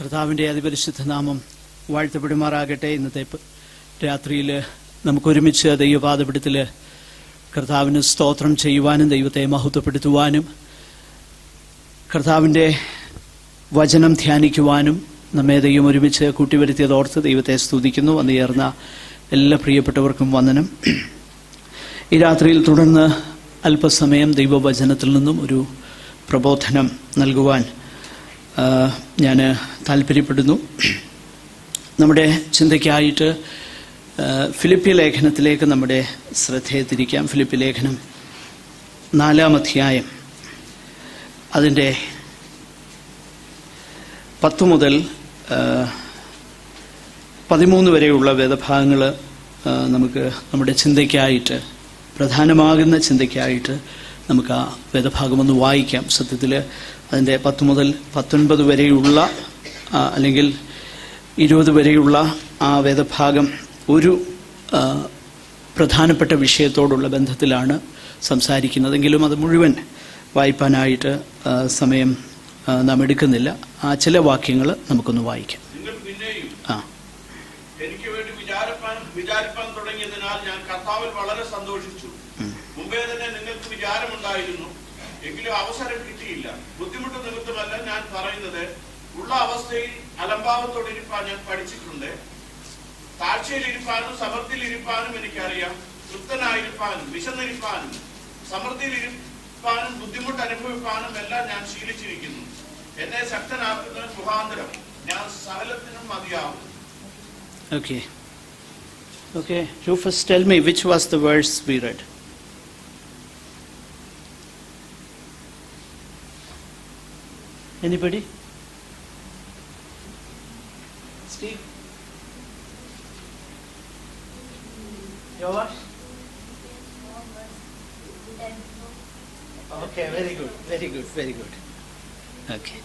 കർത്താവിന്റെ അതിപരിശുദ്ധ നാമം വാഴ്ത്തപ്പെടുമാറാകട്ടെ. ഇന്നത്തെ രാത്രിയിൽ നമുക്കൊരുമിച്ച് ദൈവപാദപിടത്തിൽ കർത്താവിന് സ്തോത്രം ചെയ്യുവാനും ദൈവത്തെ മഹത്വപ്പെടുത്തുവാനും കർത്താവിന്റെ വചനം ധ്യാനിക്കുവാനും നമ്മെ ദൈവം ഒരുമിച്ച് കൂട്ടിവരുത്തിയതോർത്ത് ദൈവത്തെ സ്തുതിക്കുന്നു. വന്നു ചേർന്ന എല്ലാ പ്രിയപ്പെട്ടവർക്കും വന്ദനം. ഈ രാത്രിയിൽ തുടർന്ന് അല്പസമയം ദൈവവചനത്തിൽ നിന്നും ഒരു പ്രബോധനം നൽകുവാൻ ഞാൻ താല്പര്യപ്പെടുന്നു. നമ്മുടെ ചിന്തയ്ക്കായിട്ട് ഫിലിപ്പി ലേഖനത്തിലേക്ക് നമ്മുടെ ശ്രദ്ധയെ തിരിക്കാം ഫിലിപ്പി ലേഖനം നാലാം അധ്യായം. അതിന്റെ പത്ത് മുതൽ പതിമൂന്ന് വരെയുള്ള വേദഭാഗങ്ങൾ നമുക്ക് നമ്മുടെ ചിന്തയ്ക്കായിട്ട് പ്രധാനമാകുന്ന ചിന്തയ്ക്കായിട്ട് നമുക്ക് ആ വേദഭാഗം ഒന്ന് വായിക്കാം. സത്യത്തിൽ അതിന്റെ പത്ത് മുതൽ പത്തൊൻപത് വരെയുള്ള അല്ലെങ്കിൽ ഇരുപത് വരെയുള്ള ആ വേദഭാഗം ഒരു പ്രധാനപ്പെട്ട വിഷയത്തോടുള്ള ബന്ധത്തിലാണ് സംസാരിക്കുന്നതെങ്കിലും അത് മുഴുവൻ വായിപ്പാനായിട്ട് സമയം നാം എടുക്കുന്നില്ല. ആ ചില വാക്യങ്ങൾ നമുക്കൊന്ന് വായിക്കാം നിങ്ങൾ പിന്നെയും ആ എനിക്ക് വേണ്ടി വിചാരിപ്പാൻ വിചാരിപ്പാൻ തുടങ്ങിയതിനാൽ ഞാൻ കർത്താവിൽ വളരെ സന്തോഷിച്ചു മുമ്പേ തന്നെ നിങ്ങൾക്ക് വിചാരമുണ്ടായിരുന്നു എങ്കിലും അവസരം കിട്ടിയില്ല. ബുദ്ധിമുട്ട് നിമിത്തമല്ല ഞാൻ പറയുന്നത്. ഉള്ള അവസ്ഥയിൽ അലംഭാവത്തോടെ ഇരിപ്പാൻ ഞാൻ പഠിച്ചിട്ടുണ്ട്. താഴ്ചയിൽ ഇരിപ്പാനും സമൃദ്ധിയിൽ ഇരിപ്പാനും എനിക്കറിയാം. തൃപ്തനായിരിക്കാനും വിശന്നിരിപ്പാനും സമൃദ്ധിയിലിരിപ്പാനും ബുദ്ധിമുട്ട് അനുഭവിക്കാനും എല്ലാം ഞാൻ ശീലിച്ചിരിക്കുന്നു. എന്നെ ശക്തനാക്കുന്ന മുഖാന്തരം ഞാൻ സകലത്തിനും മതിയാവും Okay. Okay. Rufus, tell me which was the verse we read. Anybody? Steve? Yours? Okay, very good, very good, very good. Okay.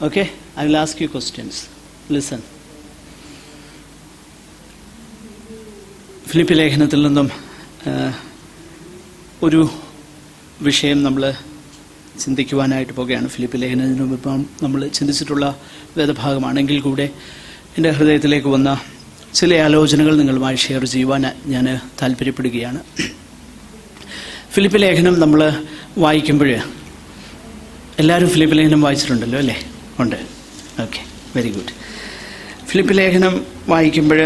Okay, I will ask you questions. Listen. Philip ലേഖനത്തിൽ നിന്നും ആ, ഒരു വിഷയം നമ്മൾ ചിന്തിക്കുവാനായിട്ട് പോകുകയാണ് ഫിലിപ്പ് ലേഖനത്തിന് മുമ്പ് നമ്മൾ ചിന്തിച്ചിട്ടുള്ള വേദഭാഗമാണെങ്കിൽ കൂടെ എന്റെ ഹൃദയത്തിലേക്ക് വന്ന ചില ആലോചനകൾ നിങ്ങളുമായി ഷെയർ ചെയ്യുവാൻ ഞാൻ താല്പര്യപ്പെടുകയാണ്. ഫിലിപ്പ് ലേഖനം നമ്മൾ വായിക്കുമ്പോൾ എല്ലാവരും ഫിലിപ്പ് ലേഖനം വായിച്ചിട്ടുണ്ടല്ലോ അല്ലേ? ഉണ്ട്. Okay very good. ഫിലിപ്പ് ലേഖനം വായിക്കുമ്പോൾ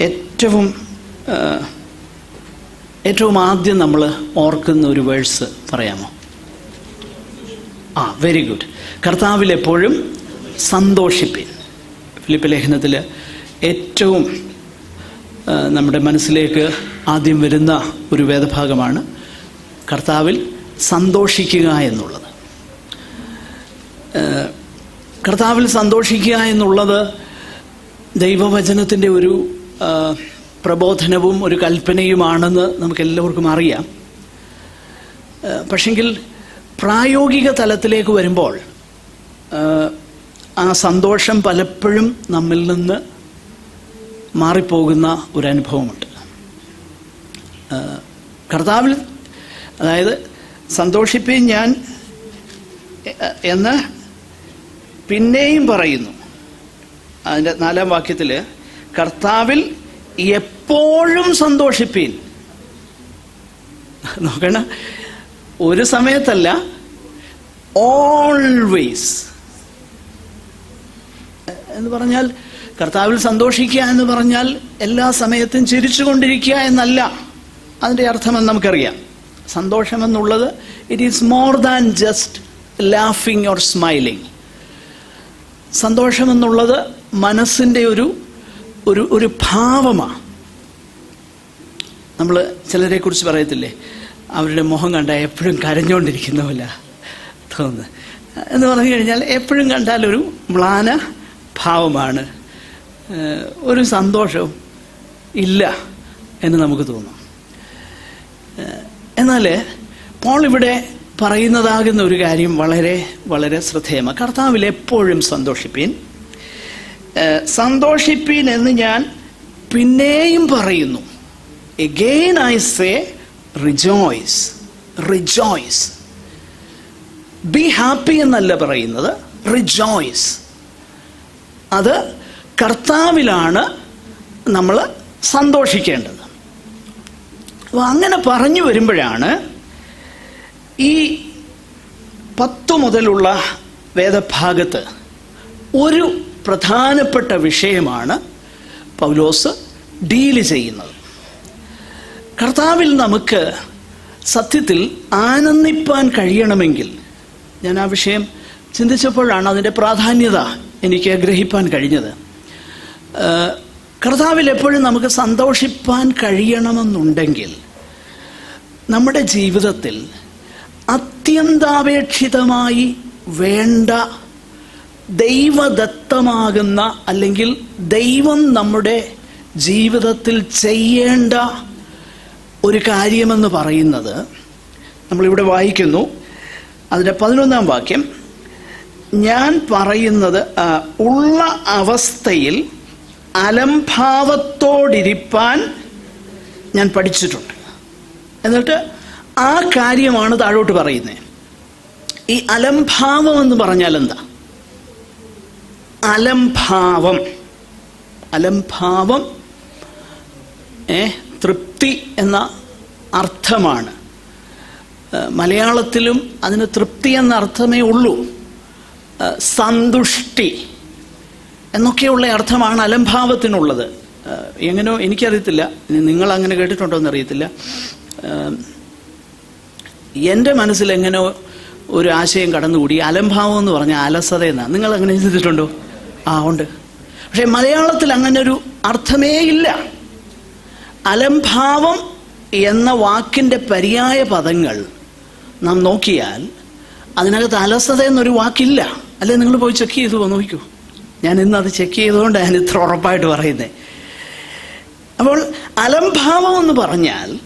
ഏറ്റവും ഏറ്റവും ആദ്യം നമ്മൾ ഓർക്കുന്ന ഒരു വേഴ്സ് പറയാമോ? ആ വെരി ഗുഡ് കർത്താവിൽ എപ്പോഴും സന്തോഷിപ്പിൻ. ഫിലിപ്പ് ലേഖനത്തിൽ ഏറ്റവും നമ്മുടെ മനസ്സിലേക്ക് ആദ്യം വരുന്ന ഒരു വേദഭാഗമാണ് കർത്താവിൽ സന്തോഷിക്കുക എന്നുള്ളത്. കർത്താവിൽ സന്തോഷിക്കുക എന്നുള്ളത് ദൈവവചനത്തിന്റെ ഒരു പ്രബോധനവും ഒരു കൽപ്പനയുമാണെന്ന് നമുക്കെല്ലാവർക്കും അറിയാം. പക്ഷെങ്കിൽ പ്രായോഗിക തലത്തിലേക്ക് വരുമ്പോൾ ആ സന്തോഷം പലപ്പോഴും നമ്മിൽ നിന്ന് മാറിപ്പോകുന്ന ഒരു അനുഭവമുണ്ട് കർത്താവിൽ അതായത് സന്തോഷിപ്പേ ഞാൻ എന്ന് പിന്നെയും പറയുന്നു. അതിന്റെ നാലാം വാക്യത്തിൽ കർത്താവിൽ എപ്പോഴും സന്തോഷിപ്പീൻ. നോക്കണ ഒരു സമയത്തല്ല ഓൾവേസ് എന്ന് പറഞ്ഞാൽ കർത്താവിൽ സന്തോഷിക്കുക എന്ന് പറഞ്ഞാൽ എല്ലാ സമയത്തും ചിരിച്ചുകൊണ്ടിരിക്കുക എന്നല്ല. അതിന്റെ അർത്ഥമെന്ന് നമുക്കറിയാം. സന്തോഷം എന്നുള്ളത് it is more than just ലാഫിങ് or smiling സന്തോഷമെന്നുള്ളത് മനസ്സിന്റെ ഒരു ഒരു ഒരു ഭാവമാണ് നമ്മൾ ചിലരെ കുറിച്ച് പറയത്തില്ലേ? അവരുടെ മുഖം കണ്ട എപ്പോഴും കരഞ്ഞുകൊണ്ടിരിക്കുന്നവല്ല പോലെ തോന്നുന്നത് എന്ന് പറഞ്ഞു കഴിഞ്ഞാൽ എപ്പോഴും ഒരു മ്ലാന ഭാവമാണ്. ഒരു സന്തോഷവും ഇല്ല എന്ന് നമുക്ക് തോന്നും. എന്നാൽ പോൾ ഇവിടെ പറയുന്നതാകുന്ന ഒരു കാര്യം വളരെ വളരെ ശ്രദ്ധേയമാണ്. കർത്താവിൽ എപ്പോഴും സന്തോഷിപ്പീൻ. സന്തോഷിപ്പീൻ എന്ന് ഞാൻ പിന്നെയും പറയുന്നു. Again I say rejoice rejoice be happy എന്നല്ല പറയുന്നത് റിജോയ്സ് അത് കർത്താവിലാണ് നമ്മൾ സന്തോഷിക്കേണ്ടത്. അപ്പോൾ അങ്ങനെ പറഞ്ഞു വരുമ്പോഴാണ് ഈ പത്തു മുതലുള്ള വേദഭാഗത്ത് ഒരു പ്രധാനപ്പെട്ട വിഷയമാണ് പൗലോസ് ഡീൽ ചെയ്യുന്നത്. കർത്താവിൽ നമുക്ക് സത്യത്തിൽ ആനന്ദിപ്പാൻ കഴിയണമെങ്കിൽ ഞാൻ ആ വിഷയം ചിന്തിച്ചപ്പോഴാണ് അതിന്റെ പ്രാധാന്യത എനിക്ക് ഗ്രഹിപ്പാൻ കഴിഞ്ഞത്. കർത്താവിൽ എപ്പോഴും നമുക്ക് സന്തോഷിപ്പാൻ കഴിയണമെന്നുണ്ടെങ്കിൽ നമ്മുടെ ജീവിതത്തിൽ അത്യന്താപേക്ഷിതമായി വേണ്ട ദൈവദത്തമാകുന്ന അല്ലെങ്കിൽ ദൈവം നമ്മുടെ ജീവിതത്തിൽ ചെയ്യേണ്ട ഒരു കാര്യമെന്ന് പറയുന്നത് നമ്മളിവിടെ വായിക്കുന്നു. അതിന്റെ പതിനൊന്നാം വാക്യം ഞാൻ പറയുന്നത് ഉള്ള അവസ്ഥയിൽ അലംഭാവത്തോടിരിപ്പാൻ ഞാൻ പഠിച്ചിട്ടുണ്ട്. എന്നിട്ട് ആ കാര്യമാണ് താഴോട്ട് പറയുന്നത്. ഈ അലംഭാവം എന്ന് പറഞ്ഞാൽ എന്താ? അലംഭാവം. അലംഭാവം ഏ തൃപ്തി എന്ന അർത്ഥമാണ്. മലയാളത്തിലും അതിന് തൃപ്തി എന്ന അർത്ഥമേ ഉള്ളൂ. സന്തുഷ്ടി എന്നൊക്കെയുള്ള അർത്ഥമാണ് അലംഭാവത്തിനുള്ളത്. എങ്ങനെയോ എനിക്കറിയത്തില്ല. നിങ്ങൾ അങ്ങനെ കേട്ടിട്ടുണ്ടോ എന്നറിയത്തില്ല. എന്റെ മനസ്സിൽ എങ്ങനെയോ ഒരു ആശയം കടന്നുകൂടി. അലംഭാവം എന്ന് പറഞ്ഞാൽ അലസത എന്നാണ് നിങ്ങൾ അങ്ങനെ ചിന്തിച്ചിട്ടുണ്ടോ ആ ഉണ്ട്. പക്ഷെ മലയാളത്തിൽ അങ്ങനെ ഒരു അർത്ഥമേ ഇല്ല. അലംഭാവം എന്ന വാക്കിന്റെ പര്യായ പദങ്ങൾ നാം നോക്കിയാൽ അതിനകത്ത് അലസത എന്നൊരു വാക്കില്ല. അല്ലെ നിങ്ങൾ പോയി ചെക്ക് ചെയ്തു നോക്കൂ ഞാൻ ഇന്ന് അത് ചെക്ക് ചെയ്തുകൊണ്ട് ഞാൻ ഇത്ര ഉറപ്പായിട്ട് പറയുന്നത് അപ്പോൾ അലംഭാവം എന്ന് പറഞ്ഞാൽ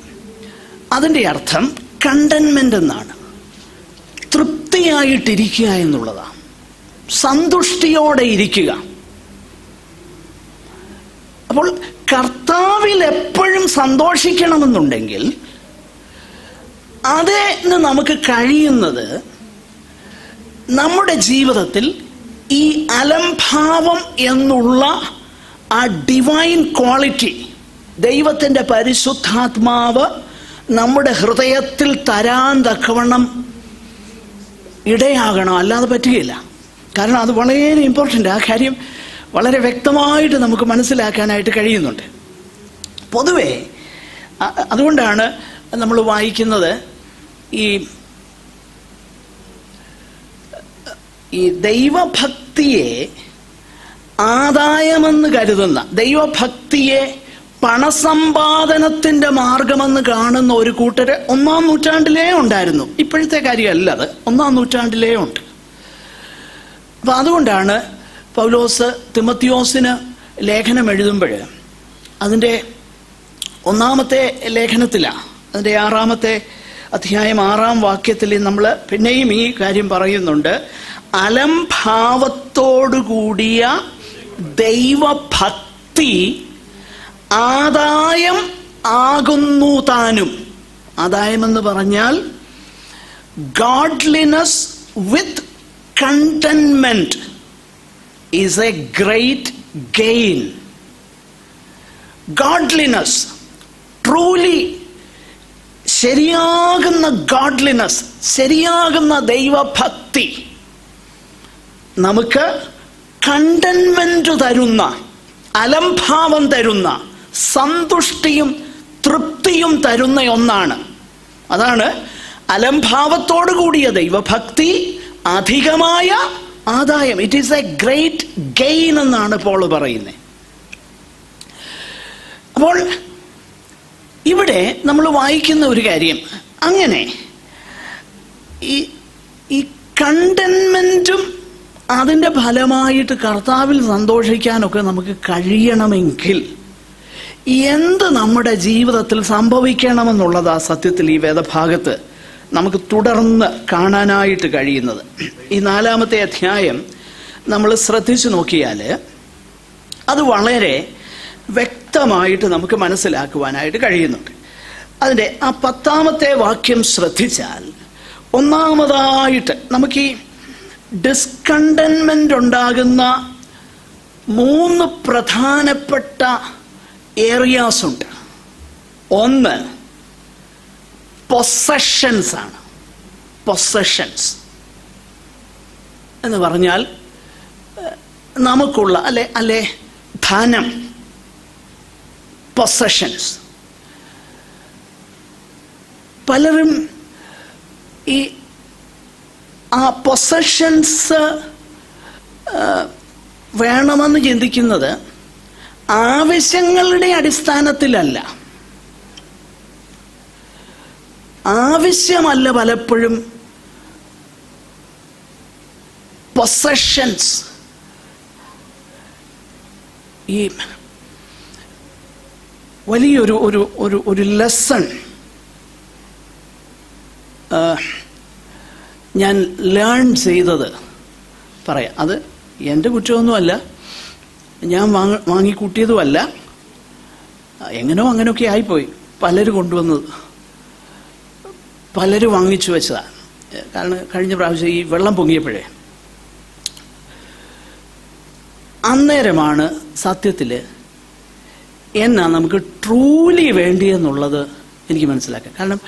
അതിന്റെ അർത്ഥം കണ്ടൻമെന്റ് എന്നാണ്. തൃപ്തിയായിട്ടിരിക്കുക എന്നുള്ളതാണ്. സന്തുഷ്ടിയോടെ ഇരിക്കുക. അപ്പോൾ കർത്താവിൽ എപ്പോഴും സന്തോഷിക്കണമെന്നുണ്ടെങ്കിൽ അതിന് നമുക്ക് കഴിയുന്നത് നമ്മുടെ ജീവിതത്തിൽ ഈ അലംഭാവം എന്നുള്ള ആ ഡിവൈൻ ക്വാളിറ്റി ദൈവത്തിന്റെ പരിശുദ്ധാത്മാവ് നമ്മുടെ ഹൃദയത്തിൽ തരാൻ തക്കവണ്ണം ഇടയാകണം. അല്ലാതെ പറ്റുകയില്ല. കാരണം അത് വളരെ ഇമ്പോർട്ടന്റ് ആ കാര്യം വളരെ വ്യക്തമായിട്ട് നമുക്ക് മനസ്സിലാക്കാനായിട്ട് കഴിയുന്നുണ്ട്. പൊതുവേ അതുകൊണ്ടാണ് നമ്മൾ വായിക്കുന്നത് ഈ ഈ ദൈവഭക്തിയെ ആദായമെന്ന് കരുതുന്ന ദൈവഭക്തിയെ പണസമ്പാദനത്തിന്റെ മാർഗമെന്ന് കാണുന്ന ഒരു കൂട്ടര് ഒന്നാം നൂറ്റാണ്ടിലേ ഉണ്ടായിരുന്നു. ഇപ്പോഴത്തെ കാര്യമല്ല അത്. ഒന്നാം നൂറ്റാണ്ടിലേ ഉണ്ട്. അപ്പൊ അതുകൊണ്ടാണ് പൗലോസ് തിമത്തിയോസിന് ലേഖനം എഴുതുമ്പോൾ അതിന്റെ ഒന്നാമത്തെ ലേഖനത്തിലാണ് അതിന്റെ ആറാമത്തെ അധ്യായം ആറാം വാക്യത്തിൽ നമ്മൾ പിന്നെയും ഈ കാര്യം പറയുന്നുണ്ട്. അലംഭാവത്തോടുകൂടിയ ദൈവഭക്തി ആദായം ആകുന്നു താനും. ആദായമെന്ന് പറഞ്ഞാൽ godliness with contentment is a great gain. Godliness, truly ശരിയാകുന്ന godliness ശരിയാകുന്ന ദൈവഭക്തി നമുക്ക് കണ്ടൻമെന്റ് തരുന്ന അലംഭാവം തരുന്ന സന്തുഷ്ടിയും തൃപ്തിയും തരുന്ന ഒന്നാണ് അതാണ് അലംഭാവത്തോടു കൂടിയ ദൈവഭക്തി അധികമായ ആദായം. It is a great gain എന്നാണ് പോൾ പറയുന്നത് അപ്പോൾ ഇവിടെ നമ്മൾ വായിക്കുന്ന ഒരു കാര്യം. അങ്ങനെ ഈ ഈ കണ്ടൻമെന്റും അതിന്റെ ഫലമായിട്ട് കർത്താവിൽ സന്തോഷിക്കാനൊക്കെ നമുക്ക് കഴിയണമെങ്കിൽ എന്ത് നമ്മുടെ ജീവിതത്തിൽ സംഭവിക്കണമെന്നുള്ളതാ സത്യത്തിൽ ഈ വേദഭാഗത്ത്. നമുക്ക് തുടർന്ന് കാണാനായിട്ട് കഴിയുന്നത്. ഈ നാലാമത്തെ അധ്യായം നമ്മൾ ശ്രദ്ധിച്ചു നോക്കിയാൽ അത് വളരെ വ്യക്തമായിട്ട് നമുക്ക് മനസ്സിലാക്കുവാനായിട്ട് കഴിയുന്നുണ്ട്. അതിന്റെ ആ പത്താമത്തെ വാക്യം ശ്രദ്ധിച്ചാൽ ഒന്നാമതായിട്ട് നമുക്ക് ഈ ഡിസ്കണ്ടൻമെന്റ് ഉണ്ടാകുന്ന മൂന്ന് പ്രധാനപ്പെട്ട ഏറിയാസ് ഉണ്ട്. ഒന്ന് പൊസഷൻസ് ആണ്. പൊസഷൻസ് എന്ന് പറഞ്ഞാൽ നമുക്കുള്ള അല്ലെ അല്ലെ ധനം. പൊസഷൻസ് പലരും ഈ ആ പൊസഷൻസ് വേണമെന്ന് ചിന്തിക്കുന്നത് ആവശ്യങ്ങളുടെ അടിസ്ഥാനത്തിലല്ല. ആവശ്യമല്ല പലപ്പോഴും. പൊസഷൻസ് ഈ വലിയൊരു ഒരു ഒരു ഒരു ലെസൺ ഞാൻ ലേൺ ചെയ്തത്. പറയാം. അത് എന്റെ കുറ്റമൊന്നുമല്ല. ഞാൻ വാങ്ങ വാങ്ങിക്കൂട്ടിയതുമല്ല. എങ്ങനോ അങ്ങനെയൊക്കെ ആയിപ്പോയി. പലരും കൊണ്ടുവന്നത്. പലരും വാങ്ങിച്ചു വെച്ചതാണ്. കാരണം കഴിഞ്ഞ പ്രാവശ്യം ഈ വെള്ളം പൊങ്ങിയപ്പോഴേ. അന്നേരമാണ് സത്യത്തിൽ എന്നാ നമുക്ക് ട്രൂലി വേണ്ടിയെന്നുള്ളത് എനിക്ക് മനസ്സിലാക്കാം കാരണം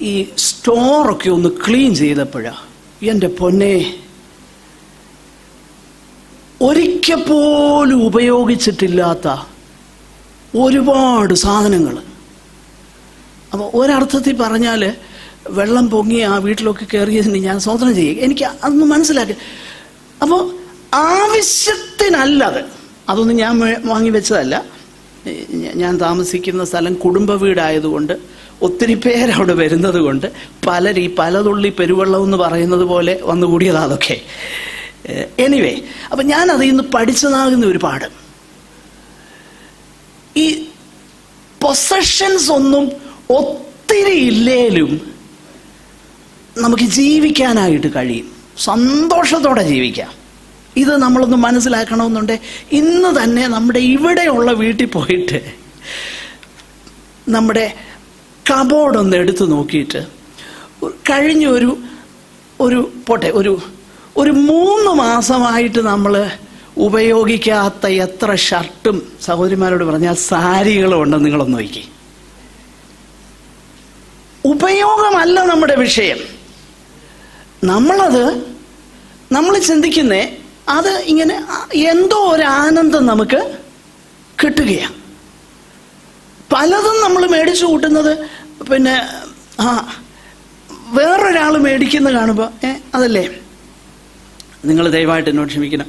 ഈ സ്റ്റോറൊക്കെ ഒന്ന് ക്ലീൻ ചെയ്തപ്പോഴാ എന്റെ പൊന്നെ ഒരിക്കൽ പോലും ഉപയോഗിച്ചിട്ടില്ലാത്ത ഒരുപാട് സാധനങ്ങൾ അപ്പോൾ ഒരർത്ഥത്തിൽ പറഞ്ഞാൽ വെള്ളം പൊങ്ങി ആ വീട്ടിലൊക്കെ കയറിയതിന് ഞാൻ സ്വതന്ത്രം ചെയ്യുക എനിക്ക് അതൊന്ന് മനസ്സിലാക്കി. അപ്പോൾ ആവശ്യത്തിനല്ലത് അതൊന്നും ഞാൻ വാങ്ങി വെച്ചതല്ല. ഞാൻ താമസിക്കുന്ന സ്ഥലം കുടുംബ വീടായതുകൊണ്ട് ഒത്തിരി പേരവിടെ വരുന്നത് കൊണ്ട് പലർ ഈ പലതുള്ളി പെരുവെള്ളം എന്ന് പറയുന്നത് പോലെ വന്നുകൂടിയതാ അതൊക്കെ. എനിവേ അപ്പം ഞാൻ അതിൽ നിന്ന് പഠിച്ചതാകുന്ന ഒരു പാഠം ഈ പൊസഷൻസ് ഒന്നും ഒത്തിരി ഇല്ലേലും നമുക്ക് ജീവിക്കാനായിട്ട് കഴിയും. സന്തോഷത്തോടെ ജീവിക്കാം. ഇത് നമ്മളൊന്ന് മനസ്സിലാക്കണമെന്നുണ്ട്. ഇന്ന് തന്നെ നമ്മുടെ ഇവിടെയുള്ള വീട്ടിൽ പോയിട്ട് നമ്മുടെ കബോർഡൊന്ന് എടുത്തു നോക്കിയിട്ട് കഴിഞ്ഞ ഒരു ഒരു പോട്ടെ ഒരു ഒരു മൂന്ന് മാസമായിട്ട് നമ്മൾ ഉപയോഗിക്കാത്ത എത്ര ഷർട്ടും സഹോദരിമാരോട് പറഞ്ഞാൽ സാരികളും ഉണ്ടെന്ന് നിങ്ങളൊന്ന് നോക്കി. ഉപയോഗമല്ല നമ്മുടെ വിഷയം. നമ്മളത് നമ്മൾ ചിന്തിക്കുന്നേ അത് ഇങ്ങനെ എന്തോ ഒരു ആനന്ദം നമുക്ക് കിട്ടുകയാണ്. പലതും നമ്മൾ മേടിച്ചു കൂട്ടുന്നത് പിന്നെ ആ വേറൊരാൾ മേടിക്കുന്ന കാണുമ്പോൾ ഏ അതല്ലേ? നിങ്ങൾ ദയവായിട്ട് എന്നോട് ക്ഷമിക്കണം.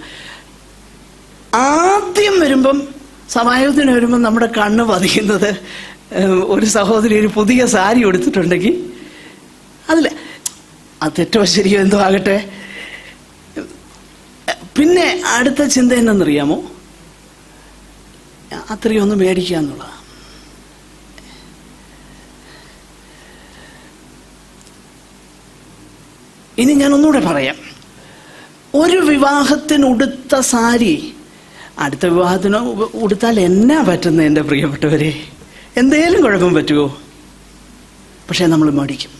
ആദ്യം വരുമ്പം സമായത്തിന് വരുമ്പം നമ്മുടെ കണ്ണ് പതിക്കുന്നത് ഒരു സഹോദരി ഒരു പുതിയ സാരി എടുത്തിട്ടുണ്ടെങ്കിൽ അതില്ല. അത് തെറ്റോ ശരിയോ എന്തോ ആകട്ടെ. പിന്നെ അടുത്ത ചിന്ത എന്നറിയാമോ? അത്രയും ഒന്ന് മേടിക്കുക എന്നുള്ളതാണ് ഇനി ഞാൻ ഒന്നുകൂടെ പറയാം. ഒരു വിവാഹത്തിന് ഉടുത്ത സാരി അടുത്ത വിവാഹത്തിന് ഉടുത്താൽ എന്നാ പറ്റുന്നത് എന്റെ പ്രിയപ്പെട്ടവരെ? എന്തേലും കുഴപ്പം പറ്റുമോ പക്ഷെ നമ്മൾ മേടിക്കും.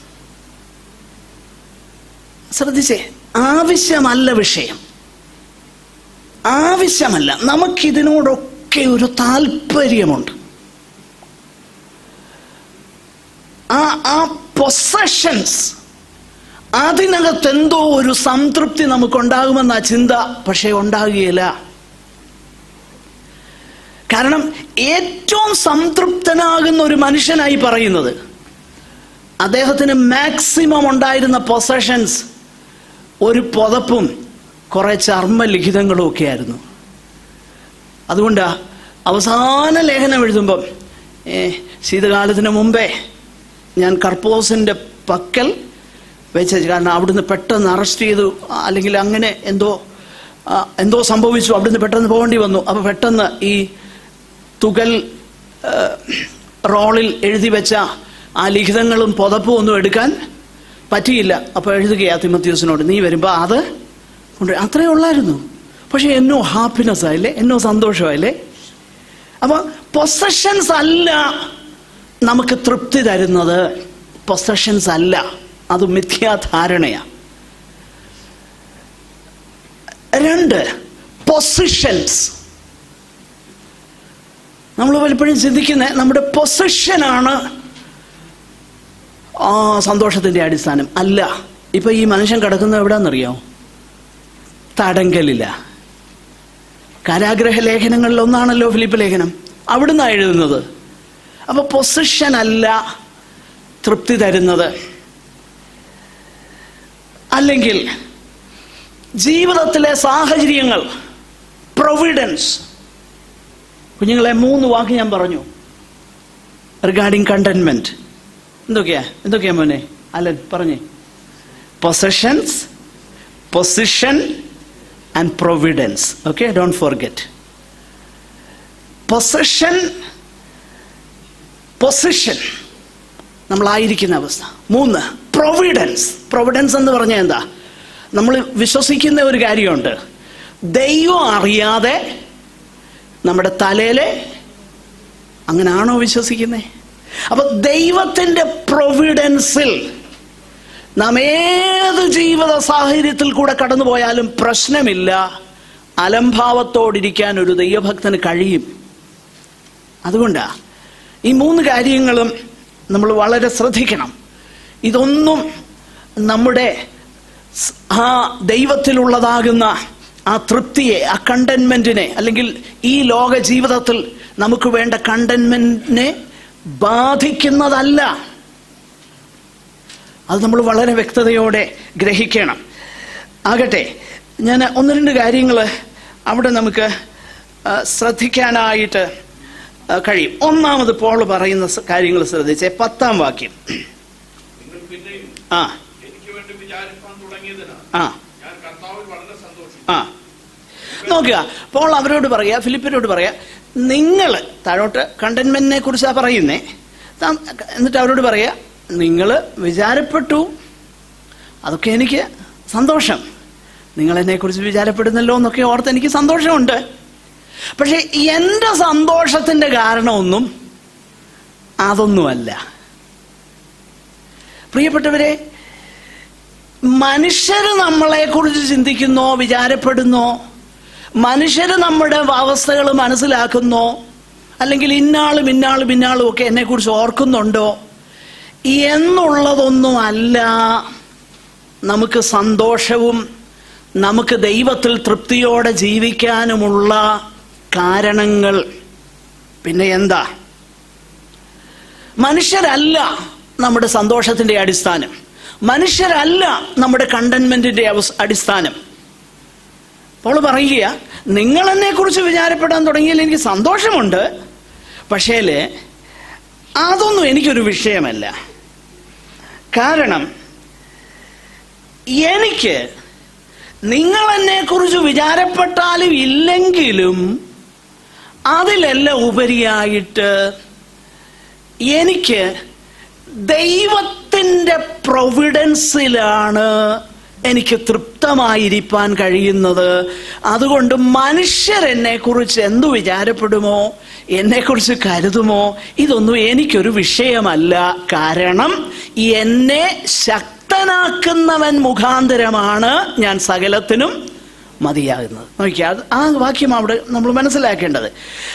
ശ്രദ്ധിച്ചേ ആവശ്യമല്ല വിഷയം. ആവശ്യമല്ല. നമുക്കിതിനോടൊക്കെ ഒരു താല്പര്യമുണ്ട്. ആ ആ പൊസഷൻസ് അതിനകത്ത് എന്തോ ഒരു സംതൃപ്തി നമുക്കുണ്ടാകുമെന്ന ചിന്ത പക്ഷേ ഉണ്ടാകുകയില്ല. കാരണം ഏറ്റവും സംതൃപ്തനാകുന്ന ഒരു മനുഷ്യനായി പറയുന്നത് അദ്ദേഹത്തിന് മാക്സിമം ഉണ്ടായിരുന്ന പൊസഷൻസ് ഒരു പുതപ്പും കുറെ ചർമ്മലിഖിതങ്ങളും ഒക്കെ ആയിരുന്നു അതുകൊണ്ട് അവസാന ലേഖനം എഴുതുമ്പം ശീതകാലത്തിന് മുമ്പേ ഞാൻ കർപ്പോസിന്റെ പക്കൽ വെച്ച കാരണം അവിടുന്ന് പെട്ടെന്ന് അറസ്റ്റ് ചെയ്തു അല്ലെങ്കിൽ അങ്ങനെ എന്തോ എന്തോ സംഭവിച്ചു അവിടുന്ന് പെട്ടെന്ന് പോകേണ്ടി വന്നു. അപ്പോൾ പെട്ടെന്ന് ഈ തുകൽ റോളിൽ എഴുതി വെച്ച ആ ലിഖിതങ്ങളും പുതപ്പും ഒന്നും എടുക്കാൻ പറ്റിയില്ല. അപ്പോൾ എഴുതുകയാ തിമത്യൂസിനോട് നീ വരുമ്പോൾ അത് കൊണ്ട് അത്രേ ഉള്ളായിരുന്നു. പക്ഷെ എന്നോ ഹാപ്പിനെസ് ആയില്ലേ? എന്നോ സന്തോഷമായില്ലേ? അപ്പോൾ പൊസഷൻസ് അല്ല നമുക്ക് തൃപ്തി തരുന്നത്. പൊസഷൻസ് അല്ല. അത് മിഥ്യാധാരണയാണ് രണ്ട് പൊസിഷൻസ് നമ്മൾ പലപ്പോഴും ചിന്തിക്കുന്നത് നമ്മുടെ പൊസിഷനാണ് ആ സന്തോഷത്തിന്റെ അടിസ്ഥാനം. അല്ല ഇപ്പൊ ഈ മനുഷ്യൻ കിടക്കുന്നത് എവിടെയാണെന്നറിയോ തടങ്കലില്ല കാരാഗ്രഹ ലേഖനങ്ങളിൽ ഒന്നാണല്ലോ ഫിലിപ്പ് ലേഖനം. അവിടുന്ന് എഴുതുന്നത്. അപ്പൊ പൊസിഷൻ അല്ല തൃപ്തി തരുന്നത്. അല്ലെങ്കിൽ ജീവിതത്തിലെ സാഹചര്യങ്ങൾ പ്രൊവിഡൻസ് കുഞ്ഞുങ്ങളെ മൂന്ന് വാക്ക് ഞാൻ പറഞ്ഞു. റിഗാർഡിങ് കണ്ടൻമെന്റ് എന്തൊക്കെയാ? എന്തൊക്കെയാ മോനെ? അല്ലൻ പറഞ്ഞേ. Possessions position and providence okay don't forget possession position നമ്മളായിരിക്കുന്ന അവസ്ഥ. മൂന്ന് പ്രൊവിഡൻസ് പ്രൊവിഡൻസ് എന്ന് പറഞ്ഞാൽ എന്താ? നമ്മൾ വിശ്വസിക്കുന്ന ഒരു കാര്യമുണ്ട്. ദൈവം അറിയാതെ നമ്മുടെ തലയിലെ അങ്ങനാണോ വിശ്വസിക്കുന്നത് അപ്പൊ ദൈവത്തിന്റെ പ്രൊവിഡൻസിൽ നാം ഏത് ജീവിത സാഹചര്യത്തിൽ കൂടെ കടന്നു പോയാലും പ്രശ്നമില്ല. അലംഭാവത്തോടിരിക്കാൻ ഒരു ദൈവഭക്തന് കഴിയും. അതുകൊണ്ടാ ഈ മൂന്ന് കാര്യങ്ങളും നമ്മൾ വളരെ ശ്രദ്ധിക്കണം. ഇതൊന്നും നമ്മുടെ ആ ദൈവത്തിലുള്ളതാകുന്ന ആ തൃപ്തിയെ ആ കണ്ടൻമെന്റിനെ അല്ലെങ്കിൽ ഈ ലോക ജീവിതത്തിൽ നമുക്ക് വേണ്ട കണ്ടൻമെന്റിനെ ബാധിക്കുന്നതല്ല. അത് നമ്മൾ വളരെ വ്യക്തതയോടെ ഗ്രഹിക്കണം. ആകട്ടെ ഞാൻ ഒന്ന് രണ്ട് കാര്യങ്ങൾ അവിടെ നമുക്ക് ശ്രദ്ധിക്കാനായിട്ട് കഴിയും. ഒന്നാമത് പോൾ പറയുന്ന കാര്യങ്ങൾ ശ്രദ്ധിച്ചേ. പത്താം വാക്യം. ആ. ആ. ആ. നോക്കുക. പോൾ അവരോട് പറയാ ഫിലിപ്പിനോട് പറയാ നിങ്ങൾ താഴോട്ട് കണ്ടൻമെന്റിനെ കുറിച്ചാ പറയുന്നേ. എന്നിട്ട് അവരോട് പറയാ നിങ്ങൾ വിചാരപ്പെട്ടു. അതൊക്കെ എനിക്ക് സന്തോഷം. നിങ്ങൾ എന്നെ കുറിച്ച് വിചാരപ്പെടുന്നല്ലോ എന്നൊക്കെ ഓർത്ത് എനിക്ക് സന്തോഷമുണ്ട്. പക്ഷെ എന്റെ സന്തോഷത്തിന്റെ കാരണമൊന്നും അതൊന്നുമല്ല. പ്രിയപ്പെട്ടവരെ മനുഷ്യർ നമ്മളെ കുറിച്ച് ചിന്തിക്കുന്നോ വിചാരപ്പെടുന്നോ മനുഷ്യര് നമ്മുടെ അവസ്ഥകൾ മനസ്സിലാക്കുന്നോ? അല്ലെങ്കിൽ ഇന്നാളും ഇന്നാളും ഇന്നാളും ഒക്കെ എന്നെ കുറിച്ച് ഓർക്കുന്നുണ്ടോ? എന്നുള്ളതൊന്നും അല്ല നമുക്ക് സന്തോഷവും നമുക്ക് ദൈവത്തിൽ തൃപ്തിയോടെ ജീവിക്കാനുമുള്ള കാരണങ്ങൾ. പിന്നെ എന്താ? മനുഷ്യരല്ല നമ്മുടെ സന്തോഷത്തിന്റെ അടിസ്ഥാനം. മനുഷ്യരല്ല നമ്മുടെ കണ്ടൻമെന്റിന്റെ അടിസ്ഥാനം. അപ്പോൾ പറയുക നിങ്ങൾ എന്നെ കുറിച്ച് വിചാരപ്പെടാൻ തുടങ്ങിയാൽ എനിക്ക് സന്തോഷമുണ്ട്. പക്ഷേ അതൊന്നും എനിക്കൊരു വിഷയമല്ല. കാരണം എനിക്ക് നിങ്ങൾ എന്നെ കുറിച്ച് വിചാരപ്പെട്ടാലും ഇല്ലെങ്കിലും അതിലെല്ലാം ഉപരിയായിട്ട് എനിക്ക് ദൈവത്തിന്റെ പ്രൊവിഡൻസിലാണ് എനിക്ക് തൃപ്തമായിരിക്കാൻ കഴിയുന്നത്. അതുകൊണ്ട് മനുഷ്യർ എന്നെ കുറിച്ച് എന്തു വിചാരപ്പെടുമോ? എന്നെക്കുറിച്ച് കരുതുമോ? ഇതൊന്നും എനിക്കൊരു വിഷയമല്ല. കാരണം എന്നെ ശക്തനാക്കുന്നവൻ മുഖാന്തരമാണ് ഞാൻ സകലത്തിനും മതിയാകുന്നത്. നോക്കിയാൽ ആ വാക്യം അവിടെ നമ്മൾ മനസ്സിലാക്കേണ്ടത്.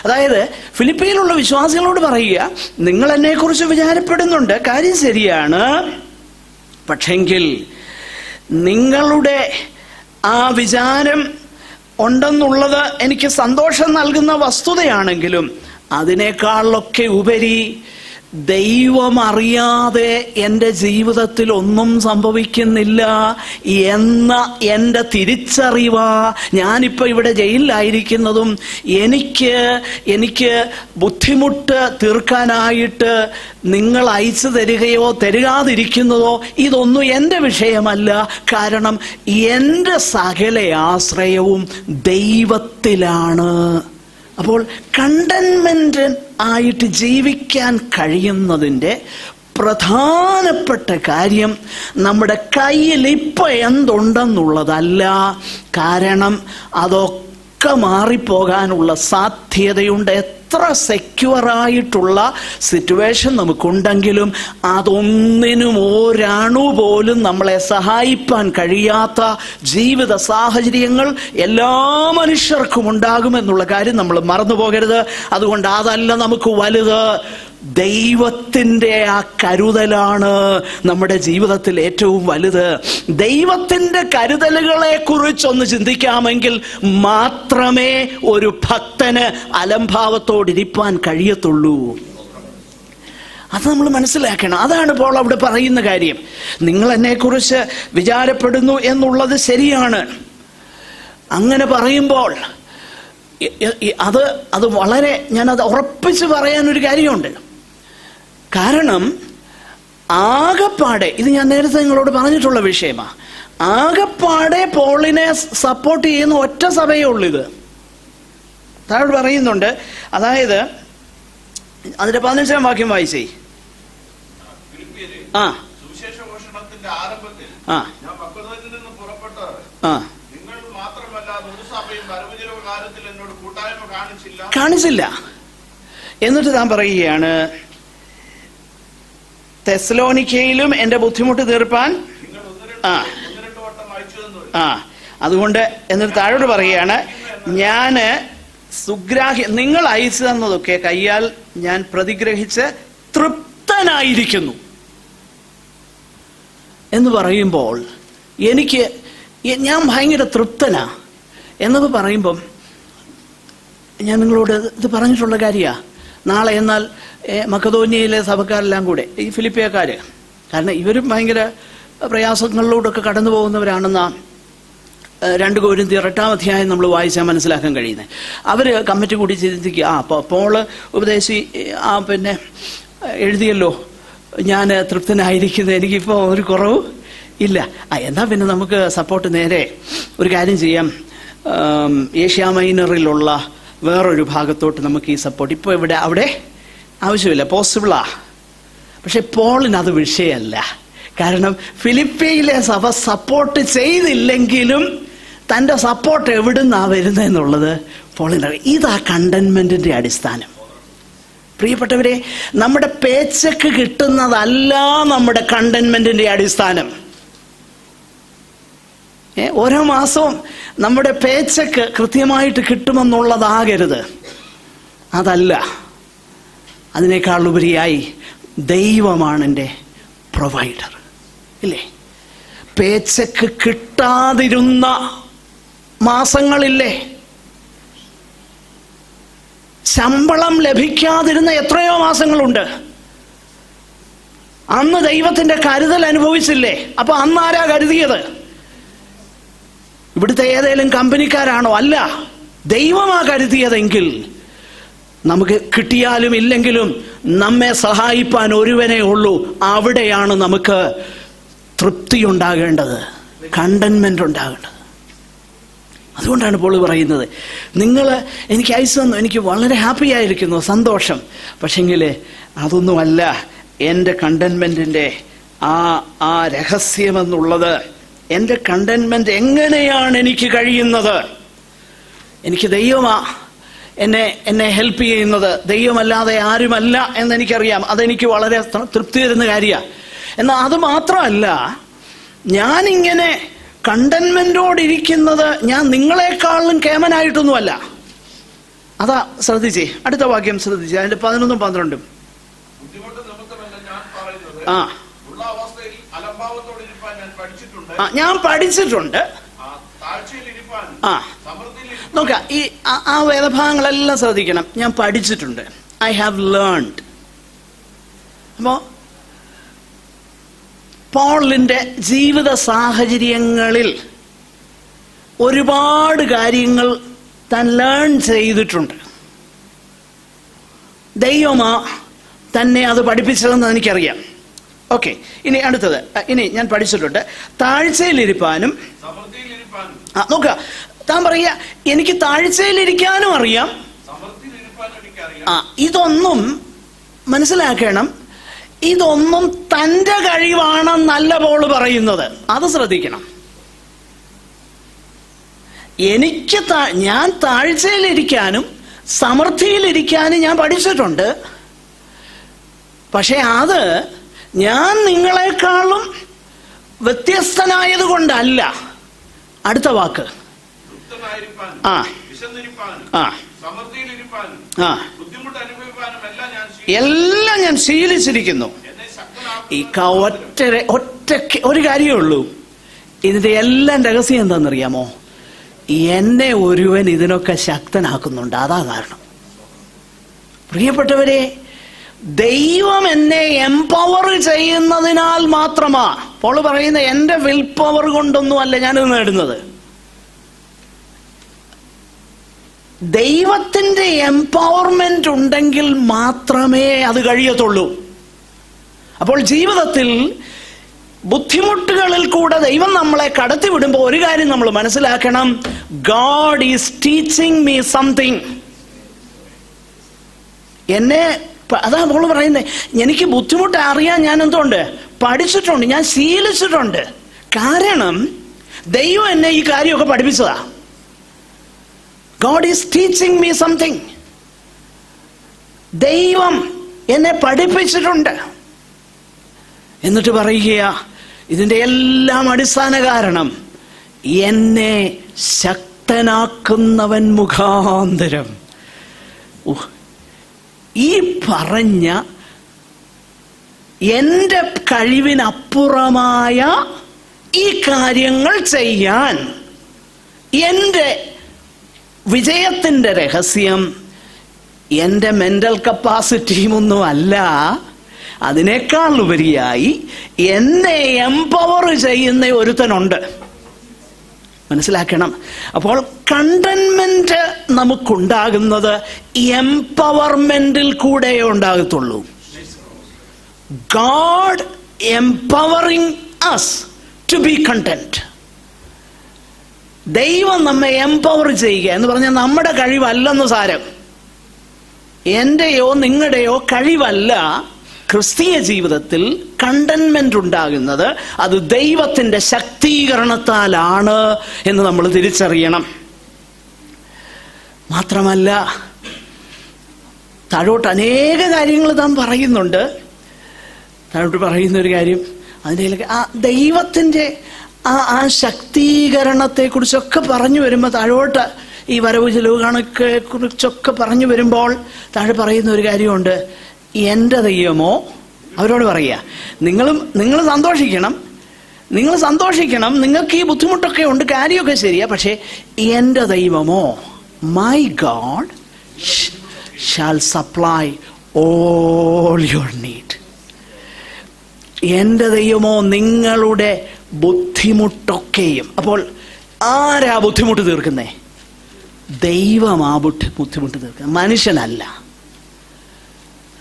അതായത് ഫിലിപ്പീനിലുള്ള വിശ്വാസികളോട് പറയുക നിങ്ങൾ എന്നെക്കുറിച്ച് വിചാരപ്പെടുന്നുണ്ട്. കാര്യം ശരിയാണ്. പക്ഷെങ്കിൽ നിങ്ങളുടെ ആ വിചാരം ഉണ്ടെന്നുള്ളത് എനിക്ക് സന്തോഷം നൽകുന്ന വസ്തുതയാണെങ്കിലും അതിനേക്കാളൊക്കെ ഉപരി ദൈവം അറിയാതെ എന്റെ ജീവിതത്തിൽ ഒന്നും സംഭവിക്കുന്നില്ല എന്ന എന്റെ തിരിച്ചറിവാ. ഞാനിപ്പോൾ ഇവിടെ ജയിലിലായിരിക്കുന്നതും എനിക്ക് എനിക്ക് ബുദ്ധിമുട്ട് തീർക്കാനായിട്ട് നിങ്ങൾ അയച്ചു തരികയോ തരുകാതിരിക്കുന്നതോ ഇതൊന്നും എന്റെ വിഷയമല്ല. കാരണം എന്റെ സകല ആശ്രയവും ദൈവത്തിലാണ്. അപ്പോൾ കണ്ടൻമെന്റ് ആയിട്ട് ജീവിക്കാൻ കഴിയുന്നതിന്റെ പ്രധാനപ്പെട്ട കാര്യം നമ്മുടെ കയ്യിൽ ഇപ്പം എന്തുണ്ടെന്നുള്ളതല്ല. കാരണം അതൊക്കെ മാറിപ്പോകാനുള്ള സാധ്യതയുണ്ട്. എത്ര സെക്യൂറായിട്ടുള്ള സിറ്റുവേഷൻ നമുക്കുണ്ടെങ്കിലും അതൊന്നിനും ഒരണു പോലും നമ്മളെ സഹായിപ്പാൻ കഴിയാത്ത ജീവിത സാഹചര്യങ്ങൾ എല്ലാ മനുഷ്യർക്കും ഉണ്ടാകുമെന്നുള്ള കാര്യം നമ്മൾ മറന്നു പോകരുത് അതുകൊണ്ട് അതല്ല നമുക്ക് വലുത്. ദൈവത്തിന്റെ ആ കരുതലാണ് നമ്മുടെ ജീവിതത്തിൽ ഏറ്റവും വലുത്. ദൈവത്തിന്റെ കരുതലുകളെ കുറിച്ചൊന്ന് ചിന്തിക്കാമെങ്കിൽ മാത്രമേ ഒരു ഭക്തന് അലംഭാവത്തോടിരിപ്പാൻ കഴിയത്തുള്ളൂ. അത് നമ്മൾ മനസ്സിലാക്കണം. അതാണ് ഇപ്പോൾ അവിടെ പറയുന്ന കാര്യം. നിങ്ങൾ എന്നെക്കുറിച്ച് വിചാരപ്പെടുന്നു എന്നുള്ളത് ശരിയാണ്. അങ്ങനെ പറയുമ്പോൾ അത് അത് വളരെ ഞാനത് ഉറപ്പിച്ച് പറയാനൊരു കാര്യമുണ്ട്. കാരണം ആകപ്പാടെ ഇത് ഞാൻ നേരത്തെ നിങ്ങളോട് പറഞ്ഞിട്ടുള്ള വിഷയമാണ് ആകപ്പാടെ പോളിനെ സപ്പോർട്ട് ചെയ്യുന്ന ഒറ്റ സഭയേ ഉള്ളൂ ഇത് താഴോട്ട് പറയുന്നുണ്ട് അതായത് അതിന്റെ പതിനഞ്ചാം വാക്യം വായിച്ചേ. ആ. കാണിച്ചില്ല. എന്നിട്ട് താൻ പറയുകയാണ് തെസ്ലോനിക്കയിലും എന്റെ ബുദ്ധിമുട്ട് തീർപ്പാൻ? ആ. ആ. അതുകൊണ്ട് എന്നിട്ട് താഴോട്ട് പറയുകയാണ് ഞാൻ സുഗ്രാഹി നിങ്ങൾ അയച്ചു തന്നതൊക്കെ കയ്യാൽ ഞാൻ പ്രതിഗ്രഹിച്ച് തൃപ്തനായിരിക്കുന്നു. എന്ന് പറയുമ്പോൾ എനിക്ക് ഞാൻ ഭയങ്കര തൃപ്തനാ. എന്നൊക്കെ പറയുമ്പം ഞാൻ നിങ്ങളോട് ഇത് പറഞ്ഞിട്ടുള്ള കാര്യമാണ് നാളെ എന്നാൽ മക്കതോന്യയിലെ സഭക്കാരെല്ലാം കൂടെ ഈ ഫിലിപ്പിയക്കാര്. കാരണം ഇവരും ഭയങ്കര പ്രയാസങ്ങളിലൂടെയൊക്കെ കടന്നു പോകുന്നവരാണെന്ന രണ്ട് കോരിന്തിയർ എട്ടാം അധ്യായം നമ്മൾ വായിച്ചാൽ മനസ്സിലാക്കാൻ കഴിയുന്നത്. അവർ കമ്മിറ്റി കൂടി ചിന്തിക്കുക ആ അപ്പോൾ പോൾ ഉപദേശി ആ പിന്നെ എഴുതിയല്ലോ ഞാൻ തൃപ്തനായിരിക്കുന്നത് എനിക്കിപ്പോൾ ഒരു കുറവ് ഇല്ല. ആ എന്നാൽ പിന്നെ നമുക്ക് സപ്പോർട്ട് നേരെ ഒരു കാര്യം ചെയ്യാം. ഏഷ്യ മൈനറിലുള്ള വേറൊരു ഭാഗത്തോട്ട് നമുക്ക് ഈ സപ്പോർട്ട് ഇപ്പോൾ ഇവിടെ അവിടെ ആവശ്യമില്ല പോസിബിളാ പക്ഷെ പോളിന് അത് വിഷയമല്ല. കാരണം ഫിലിപ്പീനിലെ സഭ സപ്പോർട്ട് ചെയ്തില്ലെങ്കിലും തന്റെ സപ്പോർട്ട് എവിടുന്നാണ് വരുന്നതെന്നുള്ളത് പോളിന് ഇതാ കണ്ടൻമെന്റിന്റെ അടിസ്ഥാനം. പ്രിയപ്പെട്ടവരെ നമ്മുടെ പേച്ചക്ക് കിട്ടുന്നതല്ല നമ്മുടെ കണ്ടൻമെന്റിന്റെ അടിസ്ഥാനം. ഓരോ മാസവും നമ്മുടെ പേച്ചക്ക് കൃത്യമായിട്ട് കിട്ടുമെന്നുള്ളതാകരുത്. അതല്ല അതിനേക്കാൾ ഉപരിയായി ദൈവമാണ് എന്റെ പ്രൊവൈഡർ ഇല്ലേ? പേച്ചക്ക് കിട്ടാതിരുന്ന മാസങ്ങളില്ലേ? ശമ്പളം ലഭിക്കാതിരുന്ന എത്രയോ മാസങ്ങളുണ്ട്. അന്ന് ദൈവത്തിന്റെ കരുതൽ അനുഭവിച്ചില്ലേ? അപ്പൊ അന്ന് ആരാ കരുതിയത്? ഇവിടുത്തെ ഏതെങ്കിലും കമ്പനിക്കാരാണോ? അല്ല. ദൈവമാ കരുതിയതെങ്കിൽ നമുക്ക് കിട്ടിയാലും ഇല്ലെങ്കിലും നമ്മെ സഹായിപ്പാൻ ഒരുവനേ ഉള്ളൂ. അവിടെയാണ് നമുക്ക് തൃപ്തി ഉണ്ടാകേണ്ടത് കണ്ടൻമെന്റ് ഉണ്ടാകേണ്ടത്. അതുകൊണ്ടാണ് പോൾ പറയുന്നത്. നിങ്ങൾ എനിക്ക് അയച്ചു തന്നു. എനിക്ക് വളരെ ഹാപ്പി ആയിരിക്കുന്നു. സന്തോഷം. പക്ഷെങ്കിൽ അതൊന്നുമല്ല. എന്റെ കണ്ടൻമെന്റിന്റെ ആ ആ രഹസ്യമെന്നുള്ളത് എന്റെ കണ്ടൻമെന്റ് എങ്ങനെയാണ് എനിക്ക് കഴിയുന്നത്? എനിക്ക് ദൈവമാ എന്നെ എന്നെ ഹെൽപ്പ് ചെയ്യുന്നത്. ദൈവമല്ലാതെ ആരുമല്ല എന്നെനിക്കറിയാം. അതെനിക്ക് വളരെ തൃപ്തി തരുന്ന കാര്യമാണ് എന്നാൽ അത് മാത്രമല്ല ഞാനിങ്ങനെ കണ്ടൻമെന്റോടിരിക്കുന്നത് ഞാൻ നിങ്ങളെക്കാളും കേമനായിട്ടൊന്നുമല്ല. അതാ ശ്രദ്ധിച്ചേ. അടുത്ത വാക്യം ശ്രദ്ധിച്ചേ. അതിന്റെ പതിനൊന്നും പന്ത്രണ്ടും. ആ ഉള്ള അവസ്ഥയിൽ അലംഭാവത്തോടെ ഇരിപ്പാൻ ഞാൻ പഠിച്ചിട്ടുണ്ട് ആ, ഞാൻ പഠിച്ചിട്ടുണ്ട്. ആ നോക്ക ഈ ആ- ആ വേദഭാഗങ്ങളെല്ലാം ശ്രദ്ധിക്കണം. ഞാൻ പഠിച്ചിട്ടുണ്ട്. ഐ ഹാവ് ലേൺഡ് അപ്പോ പോളിന്റെ ജീവിത സാഹചര്യങ്ങളിൽ ഒരുപാട് കാര്യങ്ങൾ താൻ ലേൺ ചെയ്തിട്ടുണ്ട്. ദൈവമാ തന്നെ അത് പഠിപ്പിച്ചതെന്ന് എനിക്കറിയാം. ഓക്കെ ഇനി അടുത്തത്. ഇനി ഞാൻ പഠിച്ചിട്ടുണ്ട്. താഴ്ചയിലിരിപ്പാനും ആ നോക്കുക. താൻ പറയുക എനിക്ക് താഴ്ചയിലിരിക്കാനും അറിയാം. ആ ഇതൊന്നും മനസ്സിലാക്കണം. ഇതൊന്നും തന്റെ കഴിവാണെന്നല്ല പോൾ പറയുന്നത്. അത് ശ്രദ്ധിക്കണം. എനിക്ക് ഞാൻ താഴ്ചയിലിരിക്കാനും സമൃദ്ധിയിലിരിക്കാനും ഞാൻ പഠിച്ചിട്ടുണ്ട്. പക്ഷെ അത് ഞാൻ നിങ്ങളെക്കാളും വ്യത്യസ്തനായത് കൊണ്ടല്ല അടുത്ത വാക്ക്. ആ. ആ. ആ. എല്ലാം ഞാൻ ശീലിച്ചിരിക്കുന്നു. ഈ ഒറ്റ ഒറ്റ ഒരു കാര്യമേ ഉള്ളൂ ഇതിന്റെ എല്ലാം രഹസ്യം എന്താണെന്നറിയാമോ? എന്നെ ഒരുവൻ ഇതിനൊക്കെ ശക്തനാക്കുന്നുണ്ട്. അതാ കാരണം. പ്രിയപ്പെട്ടവരെ ദൈവം എന്നെ എംപവർ ചെയ്യുന്നതിനാൽ മാത്രമാ. പോൾ പറയുന്ന എന്റെ വിൽ പവർ കൊണ്ടൊന്നും അല്ല ഞാനിത് നേടുന്നത്. ദൈവത്തിന്റെ എംപവർമെന്റ് ഉണ്ടെങ്കിൽ മാത്രമേ അത് കഴിയത്തുള്ളൂ. അപ്പോൾ ജീവിതത്തിൽ ബുദ്ധിമുട്ടുകളിൽ കൂടെ ദൈവം നമ്മളെ കടത്തിവിടുമ്പോൾ ഒരു കാര്യം നമ്മൾ മനസ്സിലാക്കണം. God is teaching me something എന്നെ അതാ നമ്മൾ പറയുന്നത് എനിക്ക് ബുദ്ധിമുട്ട് അറിയാൻ ഞാൻ എന്തുകൊണ്ട് പഠിച്ചിട്ടുണ്ട്. ഞാൻ ശീലിച്ചിട്ടുണ്ട്. കാരണം ദൈവം എന്നെ ഈ കാര്യമൊക്കെ പഠിപ്പിച്ചതാ. God is teaching me something ദൈവം എന്നെ പഠിപ്പിച്ചിട്ടുണ്ട്. എന്നിട്ട് പറയുക ഇതിന്റെ എല്ലാം അടിസ്ഥാന കാരണം എന്നെ ശക്തനാക്കുന്നവൻ മുഖാന്തരം. ഈ പറഞ്ഞ എന്റെ കഴിവിനപ്പുറമായ ഈ കാര്യങ്ങൾ ചെയ്യാൻ എന്റെ വിജയത്തിന്റെ രഹസ്യം എന്റെ മെന്റൽ അല്ല. അതിനേക്കാൾ ഉപരിയായി എന്നെ എംപവർ ചെയ്യുന്ന ഒരുത്തനുണ്ട്. മനസ്സിലാക്കണം. അപ്പോൾ കണ്ടൻമെന്റ് നമുക്കുണ്ടാകുന്നത് എംപവർമെന്റിൽ കൂടെ ഉണ്ടാകത്തുള്ളൂ. God empowering us to be content ദൈവം നമ്മെ എംപവർ ചെയ്യുക എന്ന് പറഞ്ഞാൽ നമ്മുടെ കഴിവല്ലെന്ന് സാരം. എന്റെയോ നിങ്ങളുടെയോ കഴിവല്ല ക്രിസ്തീയ ജീവിതത്തിൽ കണ്ടൻമെന്റ് ഉണ്ടാകുന്നത് അത് ദൈവത്തിന്റെ ശക്തീകരണത്താലാണ് എന്ന് നമ്മൾ തിരിച്ചറിയണം. മാത്രമല്ല താഴോട്ട് അനേക കാര്യങ്ങൾ താൻ പറയുന്നുണ്ട്. താഴോട്ട് പറയുന്ന ഒരു കാര്യം അതിന്റെ ആ ദൈവത്തിന്റെ ആ ആ ശക്തീകരണത്തെക്കുറിച്ചൊക്കെ പറഞ്ഞു വരുമ്പോൾ താഴോട്ട് ഈ വരവ് ചെലവ് കണക്കെ കുറിച്ചൊക്കെ പറഞ്ഞു വരുമ്പോൾ താഴെ പറയുന്ന ഒരു കാര്യമുണ്ട്. എന്റെ ദൈവമോ? അവരോട് പറയുക നിങ്ങളും നിങ്ങൾ സന്തോഷിക്കണം നിങ്ങൾ സന്തോഷിക്കണം നിങ്ങൾക്ക് ഈ ബുദ്ധിമുട്ടൊക്കെ ഉണ്ട് കാര്യമൊക്കെ ശരിയാ പക്ഷേ എന്റെ ദൈവമോ my God shall supply all your need എന്റെ ദൈവമോ നിങ്ങളുടെ ബുദ്ധിമുട്ടൊക്കെയും അപ്പോൾ ആരാ ബുദ്ധിമുട്ട് തീർക്കുന്നേ? ദൈവം ആ ബുദ്ധിമുട്ട് തീർക്കുന്നത് മനുഷ്യനല്ല.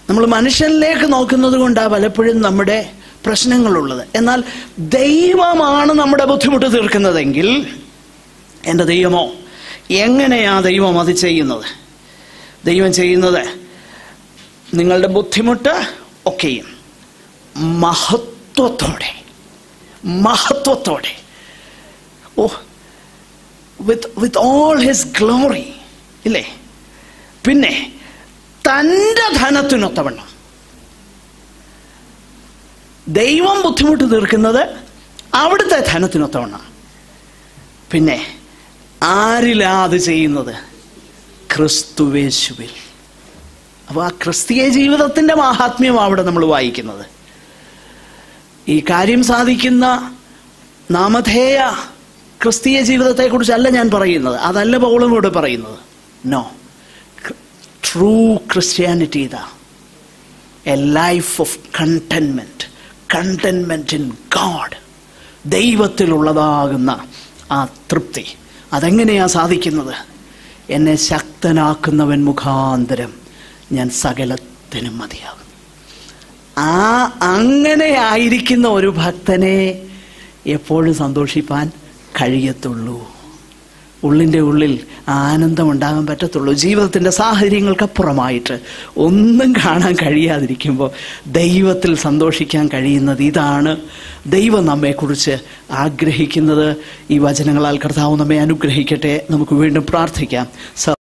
നമ്മൾ മനുഷ്യനിലേക്ക് നോക്കുന്നത് കൊണ്ടാണ് പലപ്പോഴും നമ്മുടെ പ്രശ്നങ്ങളുള്ളത്. എന്നാൽ ദൈവമാണ് നമ്മുടെ ബുദ്ധിമുട്ട് തീർക്കുന്നതെങ്കിൽ എന്റെ ദൈവമോ? എങ്ങനെയാ ദൈവം അത് ചെയ്യുന്നത്? ദൈവം ചെയ്യുന്നത് നിങ്ങളുടെ ബുദ്ധിമുട്ട് ഒക്കെയും മഹത്വത്തോടെ മഹത്വത്തോടെ. ഓ with with all his glory ഇല്ലേ? പിന്നെ തന്റെ ധനത്തിനൊത്തവണ്ണം. ദൈവം ബുദ്ധിമുട്ട് തീർക്കുന്നത് അവിടുത്തെ ധനത്തിനൊത്തവണ്ണം. പിന്നെ ആരിലാ അത് ചെയ്യുന്നത് ക്രിസ്തുവേശുവിൽ അപ്പോൾ ആ ക്രിസ്തീയ ജീവിതത്തിന്റെ മാഹാത്മ്യം അവിടെ നമ്മൾ വായിക്കുന്നത്. ഈ കാര്യം സാധിക്കുന്ന നാമധേയ ക്രിസ്തീയ ജീവിതത്തെക്കുറിച്ചല്ല ഞാൻ പറയുന്നത്. അതല്ല പൗളം കൂടെ പറയുന്നത്. നോ ട്രൂ ക്രിസ്ത്യാനിറ്റി ഇതാ. A life of contentment contentment in God ദൈവത്തിലുള്ളതാകുന്ന ആ തൃപ്തി. അതെങ്ങനെയാണ് സാധിക്കുന്നത്? എന്നെ ശക്തനാക്കുന്നവൻ മുഖാന്തരം ഞാൻ സകലത്തിനും മതിയാകും ആ അങ്ങനെ ആയിരിക്കുന്ന ഒരു ഭക്തനെ എപ്പോഴും സന്തോഷിപ്പാൻ കഴിയത്തുള്ളൂ. ഉള്ളിന്റെ ഉള്ളിൽ ആനന്ദം ഉണ്ടാകാൻ പറ്റത്തുള്ളൂ. ജീവിതത്തിന്റെ സാഹചര്യങ്ങൾക്കപ്പുറമായിട്ട് ഒന്നും കാണാൻ കഴിയാതിരിക്കുമ്പോൾ ദൈവത്തിൽ സന്തോഷിക്കാൻ കഴിയുന്നത് ഇതാണ്. ദൈവം നമ്മെക്കുറിച്ച് ആഗ്രഹിക്കുന്നത് ഈ വചനങ്ങളാൽ കർത്താവ് നമ്മെ അനുഗ്രഹിക്കട്ടെ. നമുക്ക് വീണ്ടും പ്രാർത്ഥിക്കാം.